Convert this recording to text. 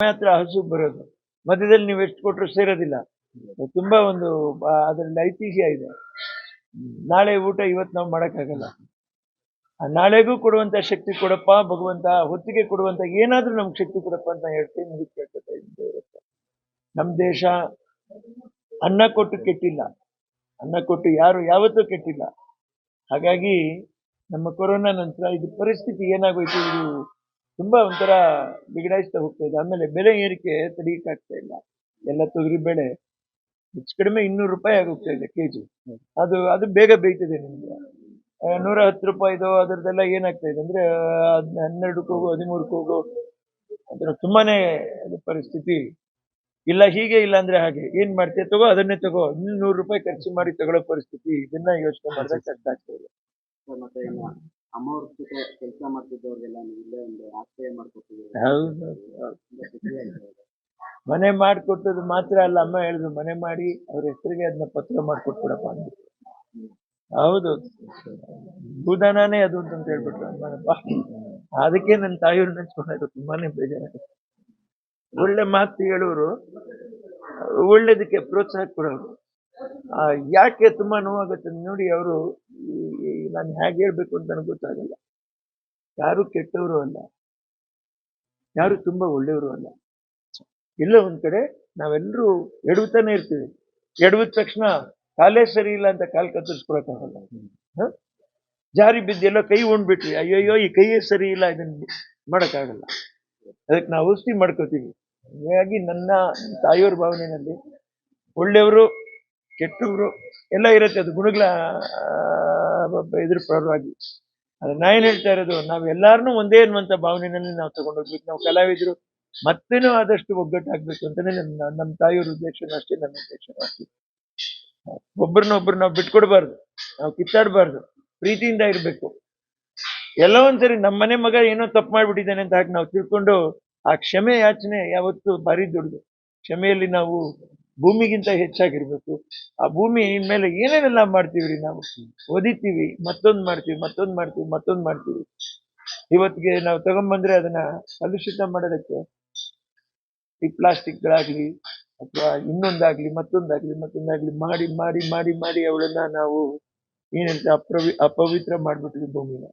ಹತ್ರ ಹಸು ಬರೋದು. ಮಧ್ಯದಲ್ಲಿ ನೀವು ಎಷ್ಟು ಕೊಟ್ಟರು ಸೇರೋದಿಲ್ಲ. ತುಂಬಾ ಒಂದು ಅದರಲ್ಲಿ ಐತಿಹ್ಯ ಇದೆ. ನಾಳೆ ಊಟ ಇವತ್ತು ನಾವು ಮಾಡೋಕ್ಕಾಗಲ್ಲ. ನಾಳೆಗೂ ಕೊಡುವಂತ ಶಕ್ತಿ ಕೊಡಪ್ಪ, ಭಗವಂತ ಹೊತ್ತಿಗೆ ಕೊಡುವಂತ ಏನಾದ್ರೂ ನಮ್ಗೆ ಶಕ್ತಿ ಕೊಡಪ್ಪ ಅಂತ ಹೇಳ್ತೀನಿ ಮುಗಿದು ಕೇಳ್ಕೊತಾ ಇದ್ದೀನಿ ದೇವ್ರ ನಮ್ ದೇಶ ಅನ್ನ ಕೊಟ್ಟು ಕೆಟ್ಟಿಲ್ಲ. ಅನ್ನ ಕೊಟ್ಟು ಯಾರು ಯಾವತ್ತೂ ಕೆಟ್ಟಿಲ್ಲ. ಹಾಗಾಗಿ ನಮ್ಮ ಕೊರೋನಾ ನಂತರ ಇದು ಪರಿಸ್ಥಿತಿ ಏನಾಗೋಯ್ತು ಇದು ತುಂಬಾ ಒಂಥರ ಬಿಗಡಾಯಿಸ್ತಾ ಹೋಗ್ತಾ ಇದೆ. ಆಮೇಲೆ ಬೆಲೆ ಏರಿಕೆ ತಡೆಯಕ್ಕಾಗ್ತಾ ಇಲ್ಲ. ಎಲ್ಲ ತೊಗರಿ ಬೆಳೆ ಹೆಚ್ಚು ಕಡಿಮೆ ಇನ್ನೂರು ರೂಪಾಯಿ ಆಗೋಗ್ತಾ ಇದೆ ಕೆಜಿ. ಅದು ಅದು ಬೇಗ ಬೇಯ್ತದೆ ನಿಮ್ಗೆ. ನೂರ ಹತ್ತು ರೂಪಾಯಿದು ಅದರದ್ದೆಲ್ಲ ಏನಾಗ್ತಾ ಇದೆ ಅಂದ್ರೆ ಹನ್ನೆರಡಕ್ಕೆ ಹೋಗು ಹದಿಮೂರಕ್ಕೆ ಹೋಗು ಅದರ ತುಂಬಾನೇ ಅದು ಪರಿಸ್ಥಿತಿ ಇಲ್ಲ ಹೀಗೆ ಇಲ್ಲ ಅಂದ್ರೆ ಹಾಗೆ. ಏನ್ ಮಾಡ್ತೀಯ? ತಗೋ ಅದನ್ನೇ ತಗೋ. ಇನ್ನೂರು ನೂರು ರೂಪಾಯಿ ಖರ್ಚು ಮಾಡಿ ತಗೊಳ್ಳೋ ಪರಿಸ್ಥಿತಿ ಇದನ್ನ ಯೋಚನೆ ಮಾಡಿದ್ರೆ ಕಷ್ಟ ಆಗ್ತಾ ಇದೆ. ಅಮ್ಮವ್ರ ಜೊತೆ ಕೆಲಸ ಮಾಡ್ತಿದ್ದವ್ರಿಗೆಲ್ಲ ನೀವು ಇಲ್ಲೇ ಒಂದು ಆಶ್ರಯ ಮಾಡ್ಕೊಟ್ಟಿದ್ದೀರಿ. ಹೌದು. ಮನೆ ಮಾಡಿಕೊಟ್ಟದ್ದು ಮಾತ್ರ ಅಲ್ಲ ಅಮ್ಮ ಹೇಳಿದ್ರು ಮನೆ ಮಾಡಿ ಅವ್ರ ಹೆಸರಿಗೆ ಅದನ್ನ ಪತ್ರ ಮಾಡ್ಕೊಟ್ಬಿಡಪ್ಪ ಅಂತ ಹೌದು. ಭೂದಾನೇ ಅದು ಅಂತ ಹೇಳ್ಬಿಟ್ರು ಅಮ್ಮನಪ್ಪ ಅದಕ್ಕೆ ನನ್ನ ತಾಯಿಯವ್ರು ನೆನ್ಸ್ಕೊಂಡ್ರು ತುಂಬಾನೇ ಬೇಜಾರಾಗುತ್ತೆ. ಒಳ್ಳೆ ಮಾತು ಹೇಳೋರು ಒಳ್ಳೇದಕ್ಕೆ ಪ್ರೋತ್ಸಾಹ ಕೊಡೋರು. ಆ, ಯಾಕೆ ತುಂಬಾ ನೋವಾಗುತ್ತೆ ನೋಡಿ ಅವರು ನಾನು ಹೇಗೆ ಹೇಳ್ಬೇಕು ಅಂತ ನನಗೆ ಗೊತ್ತಾಗಲ್ಲ. ಯಾರು ಕೆಟ್ಟವರು ಅಲ್ಲ. ಯಾರು ತುಂಬಾ ಒಳ್ಳೆಯವರು ಅಲ್ಲ. ಇಲ್ಲ ಒಂದು ಕಡೆ ನಾವೆಲ್ಲರೂ ಎಡವುತ್ತಾನೆ ಇರ್ತೀವಿ. ಎಡವಿದ ತಕ್ಷಣ ಕಾಲೇ ಸರಿ ಇಲ್ಲ ಅಂತ ಕಾಲು ಕತ್ತರಿಸ್ಕೊಳಕ್ಕಾಗಲ್ಲ? ಜಾರಿ ಬಿದ್ದೆಲ್ಲ ಕೈ ಉಂಡ್ಬಿಟ್ವಿ ಅಯ್ಯಯ್ಯೋ, ಈ ಕೈಯೇ ಸರಿ ಇಲ್ಲ ಇದನ್ನ ಮಾಡೋಕ್ಕಾಗಲ್ಲ ಅದಕ್ಕೆ ನಾವು ಔಷಧಿ ಮಾಡ್ಕೋತೀವಿ. ಹಾಗಾಗಿ ನನ್ನ ತಾಯಿಯವ್ರ ಭಾವನೆಯಲ್ಲಿ ಒಳ್ಳೆಯವರು, ಕೆಟ್ಟವರು ಎಲ್ಲ ಇರುತ್ತೆ. ಅದು ಗುಣಗಳ ಇದ್ರ ಪರವಾಗಿ ಅದು ನಾ ಏನ್ ಹೇಳ್ತಾ ಇರೋದು, ನಾವ್ ಒಂದೇ ಅನ್ನುವಂತ ಭಾವನೆಯಲ್ಲಿ ನಾವು ತಗೊಂಡೋಗ್ಬೇಕು. ನಾವು ಕಲಾವಿದರು ಮತ್ತೇನೂ ಆದಷ್ಟು ಒಗ್ಗಟ್ಟಾಗ್ಬೇಕು ಅಂತಾನೆ ನನ್ನ ನಮ್ಮ ತಾಯಿಯವ್ರ ಉದ್ದೇಶನೂ ಅಷ್ಟೇ, ನನ್ನ ಉದ್ದೇಶನೂ ಅಷ್ಟೇ. ಒಬ್ಬರನ್ನೊಬ್ರು ನಾವು ಬಿಟ್ಕೊಡ್ಬಾರ್ದು, ನಾವು ಕಿತ್ತಾಡಬಾರ್ದು, ಪ್ರೀತಿಯಿಂದ ಇರಬೇಕು. ಎಲ್ಲ ಒಂದ್ಸರಿ ನಮ್ಮ ಮನೆ ಮಗ ಏನೋ ತಪ್ಪು ಮಾಡ್ಬಿಟ್ಟಿದ್ದಾನೆ ಅಂತ ಹಾಕಿ ನಾವು ತಿಳ್ಕೊಂಡು ಆ ಕ್ಷಮೆ ಯಾಚನೆ ಯಾವತ್ತು ಭಾರಿ ದೊಡ್ಡದು ಕ್ಷಮೆಯಲ್ಲಿ ನಾವು ಭೂಮಿಗಿಂತ ಹೆಚ್ಚಾಗಿರ್ಬೇಕು. ಆ ಭೂಮಿ ಮೇಲೆ ಏನೇನೆಲ್ಲ ಮಾಡ್ತೀವಿ ರೀ ನಾವು? ಓದಿತೀವಿ ಮತ್ತೊಂದು ಮಾಡ್ತೀವಿ ಮತ್ತೊಂದು ಮಾಡ್ತೀವಿ ಮತ್ತೊಂದು ಮಾಡ್ತೀವಿ. ಇವತ್ತಿಗೆ ನಾವು ತಗೊಂಬಂದ್ರೆ ಅದನ್ನ ಕಲುಷಿತ ಮಾಡೋದಕ್ಕೆ ಈ ಪ್ಲಾಸ್ಟಿಕ್ಗಳಾಗ್ಲಿ ಅಥವಾ ಇನ್ನೊಂದಾಗ್ಲಿ, ಮತ್ತೊಂದಾಗ್ಲಿ ಮತ್ತೊಂದಾಗ್ಲಿ ಮಾಡಿ ಮಾಡಿ ಮಾಡಿ ಮಾಡಿ ಅವಳನ್ನ ನಾವು ಏನಂತ ಅಪ್ರವಿ ಅಪವಿತ್ರ ಮಾಡ್ಬಿಟ್ವಿ ಭೂಮಿನ.